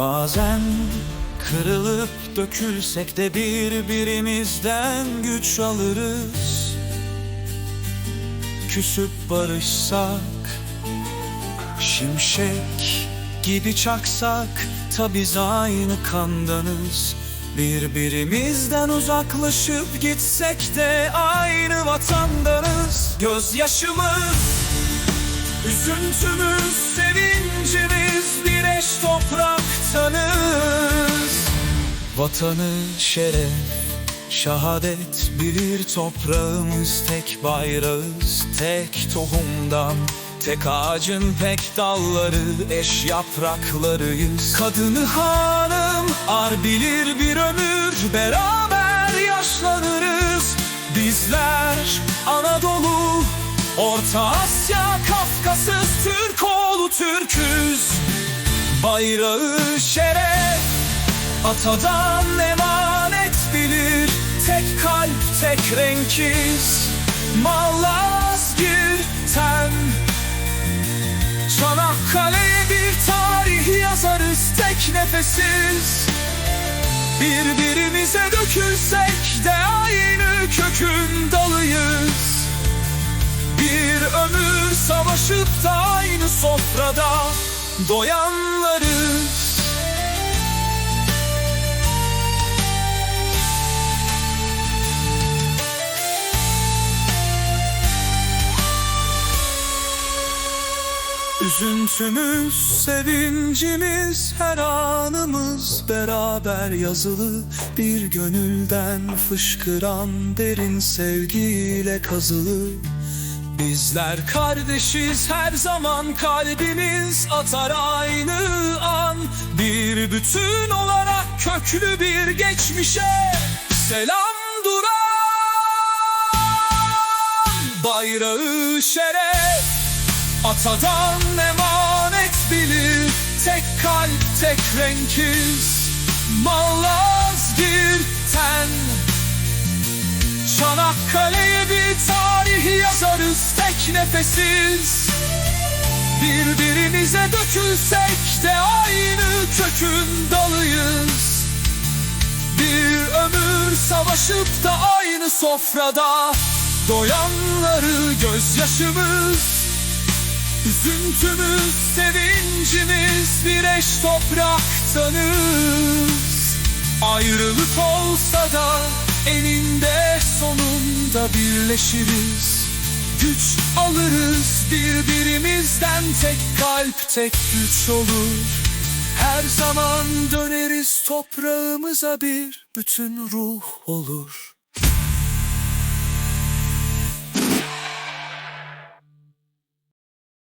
Bazen kırılıp dökülsek de birbirimizden güç alırız. Küsüp barışsak Şimşek gibi çaksak ta biz aynı kandanız. Birbirimizden uzaklaşıp gitsek de aynı vatandanız. Gözyaşımız, üzüntümüz, sevincimiz bir eş topraktanız Vatanı şeref, şehadet bir toprağımız Tek bayrağız, tek tohumdan. Tek ağacın pek dalları, eş yapraklarıyız. Kadını hanım, ar bilir bir ömür Beraber yaşlanırız. Bizler Anadolu, Orta Asya, Kafkasız Türk oğlu Türküz Bayrağı şeref Atadan emanet bilir. Tek kalp tek renkiz Malazgirt'ten Çanakkale'ye bir tarih yazarız tek nefesiz. Birbirimize dökülsek de aynı kökün dalıyız. Bir ömür savaşıp da aynı sofrada doyanlarız Üzüntümüz, sevincimiz, her anımız beraber yazılı. Bir gönülden fışkıran derin sevgiyle kazılı Bizler kardeşiz her zaman kalbimiz atar aynı an. Bir bütün olarak köklü bir geçmişe selam duran. Bayrağı şeref Atadan emanet bilir. Tek kalp tek renkiz Malazgirt'ten Çanakkale'ye bir tarih yazarız tek nefesiz. Birbirimize dökülsek de aynı kökün dalıyız. Bir ömür savaşıp da aynı sofrada Doyanları gözyaşımız. Üzüntümüz, sevincimiz bir eş topraktanız. Ayrılık olsa da eninde sonunda birleşiriz. Güç alırız birbirimizden tek kalp tek güç olur. Her zaman döneriz toprağımıza bir bütün ruh olur